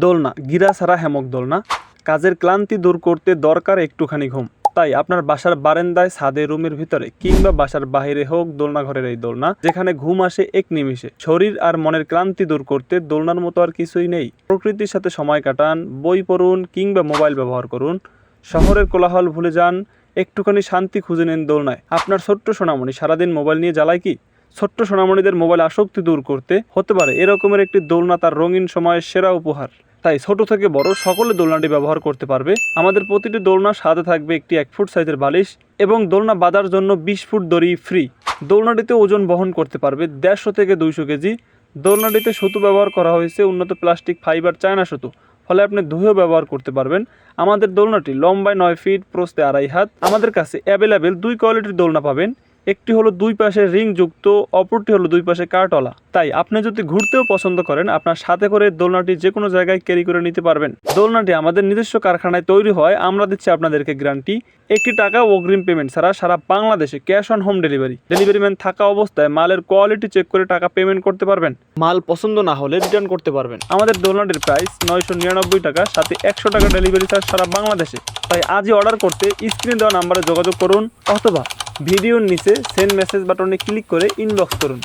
দোলনা, গিরা ছাড়া হ্যামক দোলনা। কাজের ক্লান্তি দূর করতে দরকার একটুখানি ঘুম। তাই আপনার বাসার বারান্দায় ছাদে রুমের ভিতরে কিংবা বাসার বাইরে হোক দোলনা ঘরের এই দোলনা, যেখানে ঘুম আসে এক নিমিষে। শরীর আর মনের ক্লান্তি দূর করতে দোলনার মতো আর কিছুই নেই। প্রকৃতির সাথে সময় কাটান, বই পড়ুন কিংবা মোবাইল ব্যবহার করুন। শহরের কোলাহল ভুলে যান, একটুখানি শান্তি খুঁজে নেন দোলনায়। আপনার ছোট্ট সোনামণি সারাদিন মোবাইল নিয়ে জ্বালায় কি? ছোট্ট সোনামণিদের মোবাইল আসক্তি দূর করতে হতে পারে এরকমের একটি দোলনা তার রঙিন সময়ের সেরা উপহার। তাই ছোট থেকে বড় সকলে দোলনাটি ব্যবহার করতে পারবে। আমাদের প্রতিটি দোলনার সাথে থাকবে একটি এক ফুট সাইজের বালিশ এবং দোলনা বাঁধার জন্য বিশ ফুট দড়ি ফ্রি দোলনাটিতে ওজন বহন করতে পারবে দেড়শো থেকে দুইশো কেজি। দোলনাটিতে সুতো ব্যবহার করা হয়েছে উন্নত প্লাস্টিক, ফাইবার, চায়না সুতো। ফলে আপনি ধুয়েও ব্যবহার করতে পারবেন। আমাদের দোলনাটি লম্বায় নয় ফিট প্রস্তে আড়াই হাত। আমাদের কাছে অ্যাভেলেবেল দুই কোয়ালিটির দোলনা পাবেন। একটি হলো দুই পাশে রিং যুক্ত অপরটি হলো দুই পাশে কার্টলা। তাই আপনি যদি ঘুরতেও পছন্দ করেন, আপনার সাথে করে দোলনাটি যে কোনো জায়গায় ক্যারি করে নিতে পারবেন। দোলনাটি আমাদের নিজস্ব কারখানায় তৈরি হয়, আমরা দিচ্ছি আপনাদেরকে গ্যারান্টি একটি টাকা অগ্রিম পেমেন্ট ছাড়া সারা বাংলাদেশে cash on home delivery. Delivery man থাকা অবস্থায় মালের কোয়ালিটি চেক করে টাকা পেমেন্ট করতে পারবেন। মাল পছন্দ না হলে রিটার্ন করতে পারবেন। আমাদের দোলনাটির প্রাইস নয়শো নিরানব্বই টাকা, সাথে একশো টাকা ডেলিভারি চার্জ সারা বাংলাদেশে। তাই আজই অর্ডার করতে স্ক্রিনে দেওয়া নাম্বারে যোগাযোগ করুন অথবা ভিডিওর নিচে সেন্ড মেসেজ বাটনে ক্লিক করে ইনবক্স করুন।